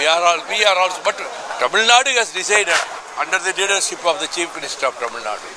We are all, we are also, but Tamil Nadu has decided under the leadership of the Chief Minister of Tamil Nadu.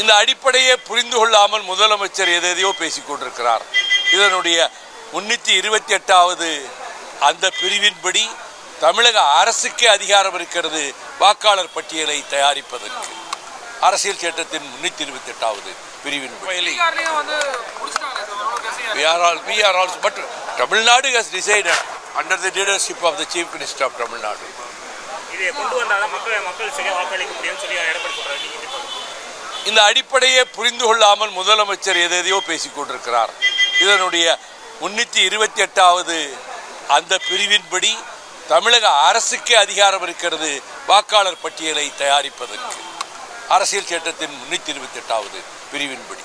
இந்த அடிப்படையை புரிந்து கொள்ளாமல் முதலமைச்சர் எதையோ பேசிக் கொண்டிருக்கிறார். இதனுடைய முன்னூற்றி இருபத்தி எட்டாவது அந்த பிரிவின்படி தமிழக அரசுக்கே அதிகாரம் இருக்கிறது வாக்காளர் பட்டியலை தயாரிப்பதற்கு. அரசியல் சட்டத்தின் முன்னூற்றி இருபத்தி எட்டாவது பிரிவின் We are all, we are also, but Tamil Nadu has decided under the leadership of the Chief Minister of Tamil Nadu. இந்த அடிப்படையை புரிந்து கொள்ளாமல் முதலமைச்சர் எதையோ பேசிக் கொண்டிருக்கிறார். இதனுடைய முன்னூற்றி இருபத்தி எட்டாவது அந்த பிரிவின்படி தமிழக அரசுக்கே அதிகாரம் இருக்கிறது வாக்காளர் பட்டியலை தயாரிப்பதற்கு. அரசியல் சட்டத்தின் முன்னூற்றி இருபத்தி எட்டாவது பிரிவின்படி.